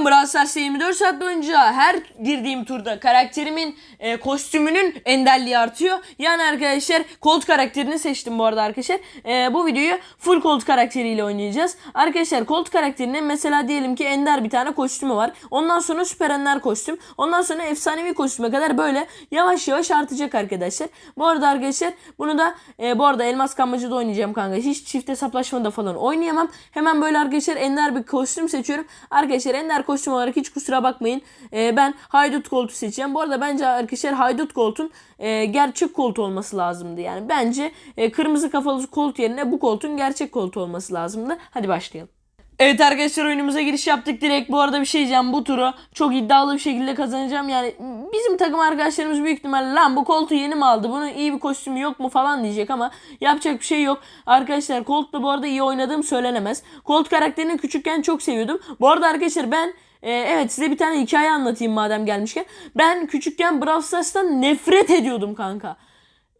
Bugün Brawl Stars'ta 24 saat boyunca her girdiğim turda karakterimin e, kostümünün enderliği artıyor. Yani arkadaşlar Colt karakterini seçtim bu arada arkadaşlar. E, bu videoyu full Colt karakteriyle oynayacağız. Arkadaşlar Colt karakterinin mesela diyelim ki ender bir tane kostümü var. Ondan sonra süper ender kostüm. Ondan sonra efsanevi kostüme kadar böyle yavaş yavaş artacak arkadaşlar. Bu arada arkadaşlar bunu da e, bu arada elmas kanmacıda oynayacağım kanka. Hiç çift hesaplaşmada falan oynayamam. Hemen böyle arkadaşlar ender bir kostüm seçiyorum. Arkadaşlar ender kostüm olarak hiç kusura bakmayın. E, ben haydut koltu seçeceğim. Bu arada bence arkadaşlar haydut koltun e, gerçek kolt olması lazımdı. Yani bence e, kırmızı kafalı kolt yerine bu koltuğun gerçek kolt olması lazımdı. Hadi başlayalım. Evet arkadaşlar oyunumuza giriş yaptık direkt. Bu arada bir şey diyeceğim bu turu çok iddialı bir şekilde kazanacağım. Yani bizim takım arkadaşlarımız büyük ihtimalle lan bu koltuğu yeni mi aldı? Bunun iyi bir kostümü yok mu falan diyecek ama yapacak bir şey yok. Arkadaşlar Colt da bu arada iyi oynadığım söylenemez. Colt karakterini küçükken çok seviyordum. Bu arada arkadaşlar ben e, evet size bir tane hikaye anlatayım madem gelmişken. Ben küçükken Brawl Stars'tan nefret ediyordum kanka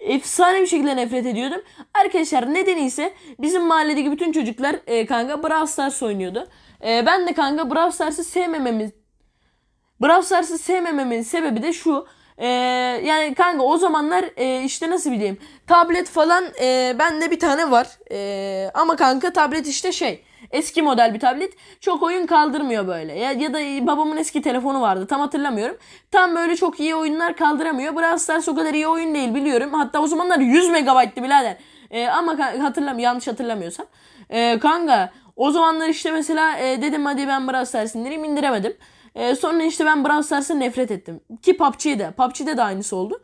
efsane bir şekilde nefret ediyordum. Arkadaşlar nedeni ise bizim mahalledeki bütün çocuklar e, kanka Brawl Stars oynuyordu. E, ben de kanka Brawl Stars'ı sevmememin Brawl Stars'ı sevmememin sebebi de şu. E, yani kanka o zamanlar e, işte nasıl bileyim tablet falan e, bende bir tane var. E, ama kanka tablet işte şey eski model bir tablet. Çok oyun kaldırmıyor böyle. Ya, ya da babamın eski telefonu vardı. Tam hatırlamıyorum. Tam böyle çok iyi oyunlar kaldıramıyor. Brawl Stars o kadar iyi oyun değil biliyorum. Hatta o zamanlar 100 megabayttı birader. Ee, ama hatırlam yanlış hatırlamıyorsam. Ee, kanka o zamanlar işte mesela e, dedim hadi ben Brawl Stars indireyim indiremedim. E, sonra işte ben Brawl Stars'a nefret ettim. Ki PUBG'de. PUBG'de de aynısı oldu.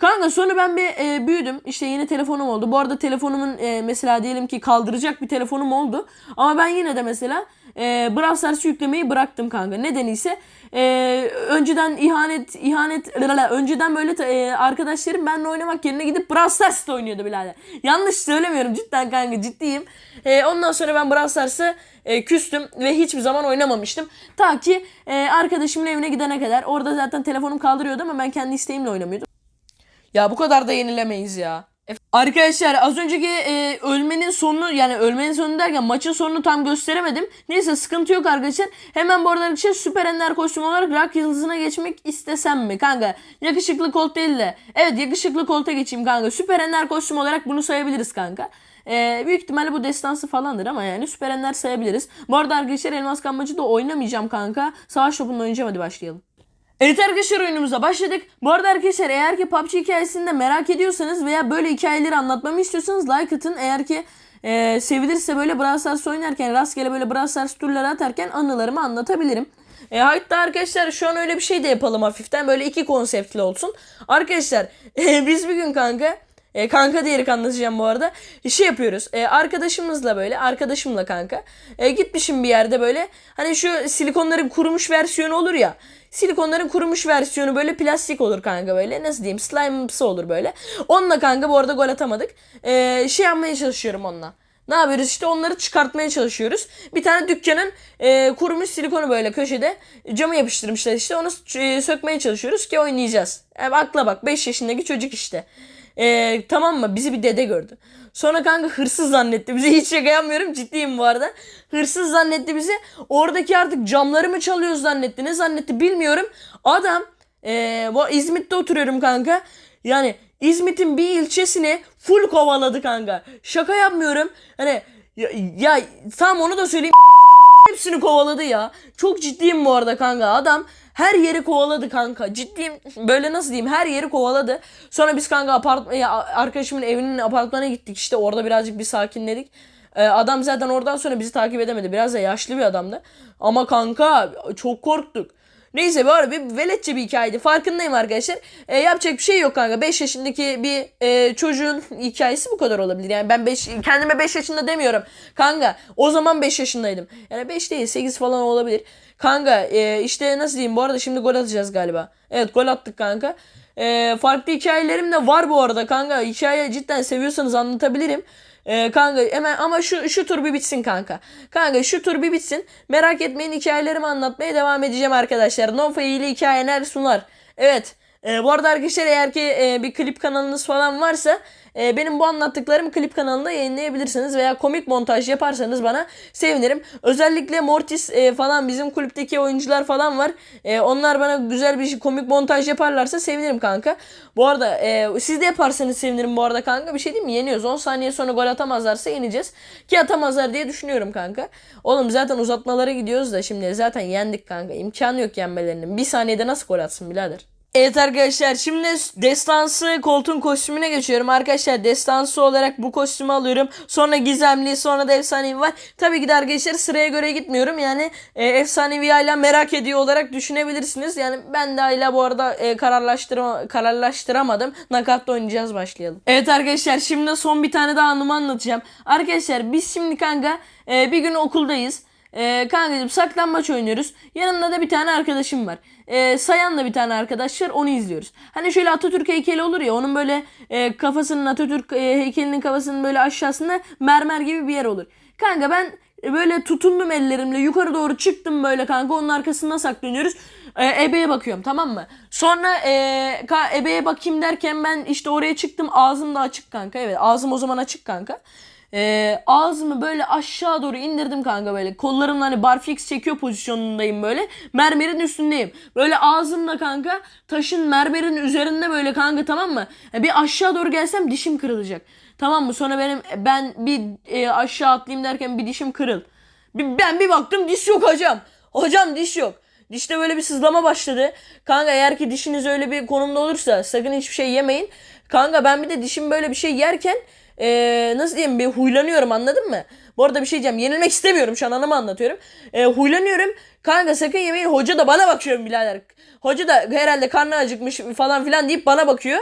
Kanka sonra ben bir e, büyüdüm. İşte yeni telefonum oldu. Bu arada telefonumun e, mesela diyelim ki kaldıracak bir telefonum oldu. Ama ben yine de mesela e, Brawl Stars yüklemeyi bıraktım kanka. Nedeni ise e, önceden ihanet ihanet önceden böyle e, arkadaşlarım benimle oynamak yerine gidip Brawl Stars'ta oynuyordu birader. Yanlış söylemiyorum cidden kanka ciddiyim. E, ondan sonra ben Brawl Stars'ı e, küstüm ve hiçbir zaman oynamamıştım. Ta ki e, arkadaşımın evine gidene kadar. Orada zaten telefonum kaldırıyordu ama ben kendi isteğimle oynamıyordum. Ya bu kadar da yenilemeyiz ya. Arkadaşlar az önceki e, ölmenin sonunu yani ölmenin sonunu derken maçın sonunu tam gösteremedim. Neyse sıkıntı yok arkadaşlar. Hemen bu arada arkadaşlar süper ender kostüm olarak rock yıldızına geçmek istesem mi kanka? Yakışıklı kolt değil de. Evet yakışıklı kolta geçeyim kanka. Süper ender kostüm olarak bunu sayabiliriz kanka. Ee, büyük ihtimalle bu destansı falandır ama yani süper ender sayabiliriz. Bu arada arkadaşlar elmas kanmacı da oynamayacağım kanka. Savaş topunda oynayacağım hadi başlayalım. Evet arkadaşlar oyunumuza başladık. Bu arada arkadaşlar eğer ki PUBG hikayesini de merak ediyorsanız veya böyle hikayeleri anlatmamı istiyorsanız like atın. Eğer ki e, sevilirse böyle Brawl Stars oynarken rastgele böyle Brawl Stars turları atarken anılarımı anlatabilirim. E, hatta arkadaşlar şu an öyle bir şey de yapalım hafiften böyle iki konseptli olsun. Arkadaşlar e, biz bir gün kanka e, kanka diyerek anlatacağım bu arada. Şey yapıyoruz. E, arkadaşımızla böyle. Arkadaşımla kanka. E, gitmişim bir yerde böyle. Hani şu silikonların kurumuş versiyonu olur ya. Silikonların kurumuş versiyonu böyle plastik olur kanka böyle. Nasıl diyeyim? Slime'sı olur böyle. Onunla kanka bu arada gol atamadık. E, şey yapmaya çalışıyorum onunla. Ne yapıyoruz işte onları çıkartmaya çalışıyoruz. Bir tane dükkanın e, kurumuş silikonu böyle köşede cama yapıştırmışlar işte onu e, sökmeye çalışıyoruz ki oynayacağız. E, akla bak 5 yaşındaki çocuk işte. Ee, tamam mı? Bizi bir dede gördü. Sonra kanka hırsız zannetti. Bizi hiç şaka yapmıyorum. Ciddiyim bu arada. Hırsız zannetti bizi. Oradaki artık camları mı çalıyoruz zannetti. Ne zannetti bilmiyorum. Adam ee, bu İzmit'te oturuyorum kanka. Yani İzmit'in bir ilçesini full kovaladı kanka. Şaka yapmıyorum. Hani ya, ya tam onu da söyleyeyim. Hepsini kovaladı ya. Çok ciddiyim bu arada kanka. Adam her yeri kovaladı kanka. Ciddiyim. Böyle nasıl diyeyim? Her yeri kovaladı. Sonra biz kanka apart arkadaşımın evinin apartmana gittik. İşte orada birazcık bir sakinledik. Ee, adam zaten oradan sonra bizi takip edemedi. Biraz da yaşlı bir adamdı. Ama kanka çok korktuk. Neyse bu arada bir veletçe bir hikayeydi. Farkındayım arkadaşlar. E, yapacak bir şey yok kanka. 5 yaşındaki bir e, çocuğun hikayesi bu kadar olabilir. Yani ben 5 kendime 5 yaşında demiyorum. Kanka o zaman 5 yaşındaydım. Yani 5 değil 8 falan olabilir. Kanka e, işte nasıl diyeyim bu arada şimdi gol atacağız galiba. Evet gol attık kanka. E, farklı hikayelerim de var bu arada kanka. Hikaye cidden seviyorsanız anlatabilirim. Ee, kanka hemen ama şu şu tur bir bitsin kanka. Kanka şu tur bir bitsin. Merak etmeyin hikayelerimi anlatmaya devam edeceğim arkadaşlar. No ile hikayeler sunar. Evet. E, bu arada arkadaşlar eğer ki e, bir klip kanalınız falan varsa e, benim bu anlattıklarımı klip kanalında yayınlayabilirsiniz veya komik montaj yaparsanız bana sevinirim. Özellikle Mortis e, falan bizim kulüpteki oyuncular falan var. E, onlar bana güzel bir komik montaj yaparlarsa sevinirim kanka. Bu arada e, siz de yaparsanız sevinirim bu arada kanka. Bir şey diyeyim mi? Yeniyoruz. 10 saniye sonra gol atamazlarsa yeneceğiz. Ki atamazlar diye düşünüyorum kanka. Oğlum zaten uzatmalara gidiyoruz da şimdi zaten yendik kanka. İmkanı yok yenmelerinin. Bir saniyede nasıl gol atsın birader? Evet arkadaşlar şimdi destansı koltuğun kostümüne geçiyorum. Arkadaşlar destansı olarak bu kostümü alıyorum. Sonra gizemli sonra da efsanevi var. Tabii ki de arkadaşlar sıraya göre gitmiyorum. Yani e, efsanevi hala merak ediyor olarak düşünebilirsiniz. Yani ben de hala bu arada e, kararlaştırma, kararlaştıramadım. Nakatta oynayacağız başlayalım. Evet arkadaşlar şimdi son bir tane daha anımı anlatacağım. Arkadaşlar biz şimdi kanka e, bir gün okuldayız. Ee, kankacığım saklambaç oynuyoruz. Yanımda da bir tane arkadaşım var. Ee, Sayan da bir tane arkadaş var. Onu izliyoruz. Hani şöyle Atatürk heykeli olur ya. Onun böyle e, kafasının Atatürk e, heykelinin kafasının böyle aşağısında mermer gibi bir yer olur. Kanka ben böyle tutundum ellerimle yukarı doğru çıktım böyle kanka. Onun arkasında saklanıyoruz. E, ebeye bakıyorum tamam mı? Sonra e, ka, ebeye bakayım derken ben işte oraya çıktım. Ağzım da açık kanka. Evet ağzım o zaman açık kanka. Ee, ağzımı böyle aşağı doğru indirdim kanka böyle. Kollarımla hani barfix çekiyor pozisyonundayım böyle. Mermerin üstündeyim. Böyle ağzımla kanka taşın mermerin üzerinde böyle kanka tamam mı? Yani bir aşağı doğru gelsem dişim kırılacak. Tamam mı? Sonra benim ben bir e, aşağı atlayayım derken bir dişim kırıl. Bir, ben bir baktım diş yok hocam. Hocam diş yok. Dişte böyle bir sızlama başladı. Kanka eğer ki dişiniz öyle bir konumda olursa sakın hiçbir şey yemeyin. Kanka ben bir de dişim böyle bir şey yerken ee, nasıl diyeyim bir huylanıyorum anladın mı? Bu arada bir şey diyeceğim. Yenilmek istemiyorum şu an anımı anlatıyorum. Ee, huylanıyorum. Kanka sakın yemeyin. Hoca da bana bakıyor birader. Hoca da herhalde karnı acıkmış falan filan deyip bana bakıyor.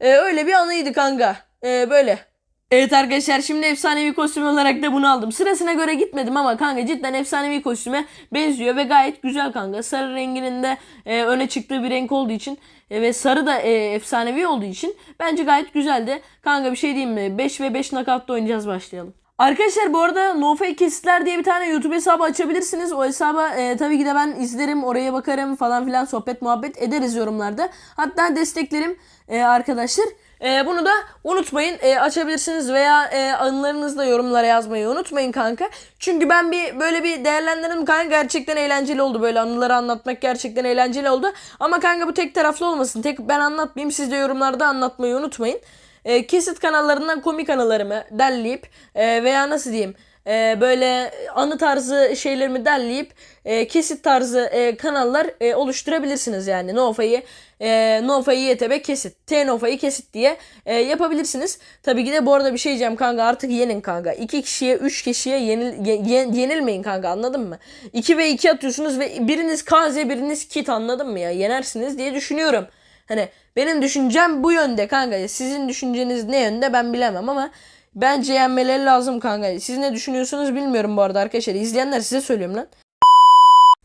Ee, öyle bir anıydı kanka. Ee, böyle. Evet arkadaşlar şimdi efsanevi kostüm olarak da bunu aldım. Sırasına göre gitmedim ama kanka cidden efsanevi kostüme benziyor ve gayet güzel kanka. Sarı renginin de e, öne çıktığı bir renk olduğu için e, ve sarı da e, efsanevi olduğu için bence gayet güzeldi. Kanka bir şey diyeyim mi? 5 ve 5 knockout'ta oynayacağız başlayalım. Arkadaşlar bu arada No Fake Kesitler diye bir tane YouTube hesabı açabilirsiniz. O hesaba e, tabii ki de ben izlerim, oraya bakarım falan filan sohbet muhabbet ederiz yorumlarda. Hatta desteklerim e, arkadaşlar. E, bunu da unutmayın e, açabilirsiniz veya e, anılarınızla yorumlara yazmayı unutmayın kanka. Çünkü ben bir böyle bir değerlendirdim kanka gerçekten eğlenceli oldu böyle anıları anlatmak gerçekten eğlenceli oldu. Ama kanka bu tek taraflı olmasın tek ben anlatmayayım siz de yorumlarda anlatmayı unutmayın. E, kesit kanallarından komik anılarımı derleyip e, veya nasıl diyeyim e, böyle anı tarzı şeylerimi derleyip e, kesit tarzı e, kanallar e, oluşturabilirsiniz yani Nofa'yı e, Nofa'yı YTB kesit T Nofa'yı kesit diye e, yapabilirsiniz. Tabii ki de bu arada bir şey diyeceğim kanka artık yenin kanka. 2 kişiye 3 kişiye yenil, ye, yenilmeyin kanka anladın mı? 2 ve 2 atıyorsunuz ve biriniz KZ biriniz kit anladın mı ya yenersiniz diye düşünüyorum. Hani benim düşüncem bu yönde kanka. Sizin düşünceniz ne yönde ben bilemem ama bence yenmeleri lazım kanka. Siz ne düşünüyorsunuz bilmiyorum bu arada arkadaşlar. İzleyenler size söylüyorum lan.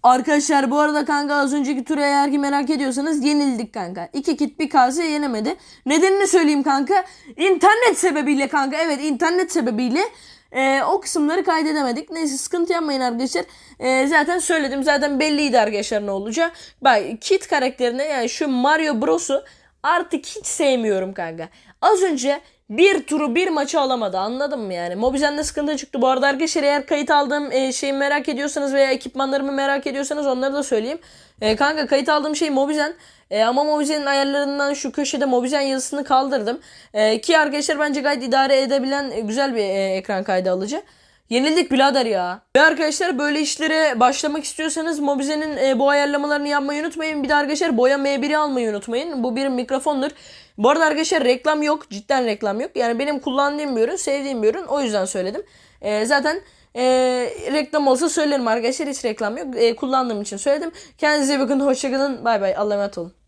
Arkadaşlar bu arada kanka az önceki turu eğer ki merak ediyorsanız yenildik kanka. İki kit bir kaze yenemedi. Nedenini söyleyeyim kanka. İnternet sebebiyle kanka. Evet internet sebebiyle e, o kısımları kaydedemedik. Neyse sıkıntı yapmayın arkadaşlar. E, zaten söyledim. Zaten belliydi arkadaşlar ne olacak. Bak Kit karakterine yani şu Mario Bros'u artık hiç sevmiyorum kanka. Az önce bir turu bir maçı alamadı anladın mı yani? Mobizen'de sıkıntı çıktı. Bu arada arkadaşlar eğer kayıt aldığım e, şeyi merak ediyorsanız veya ekipmanlarımı merak ediyorsanız onları da söyleyeyim. E, kanka kayıt aldığım şey Mobizen. E, ama Mobizen'in ayarlarından şu köşede Mobizen yazısını kaldırdım. E, ki arkadaşlar bence gayet idare edebilen güzel bir e, ekran kaydı alıcı. Yenildik birader ya. Ve arkadaşlar böyle işlere başlamak istiyorsanız Mobizen'in e, bu ayarlamalarını yapmayı unutmayın. Bir de arkadaşlar boya M1'i almayı unutmayın. Bu bir mikrofondur. Bu arada arkadaşlar reklam yok. Cidden reklam yok. Yani benim kullandığım bir ürün, sevdiğim bir ürün. O yüzden söyledim. E, zaten e, reklam olsa söylerim arkadaşlar. Hiç reklam yok. E, kullandığım için söyledim. Kendinize bakın. Hoşçakalın. Bay bay. Allah'a emanet olun.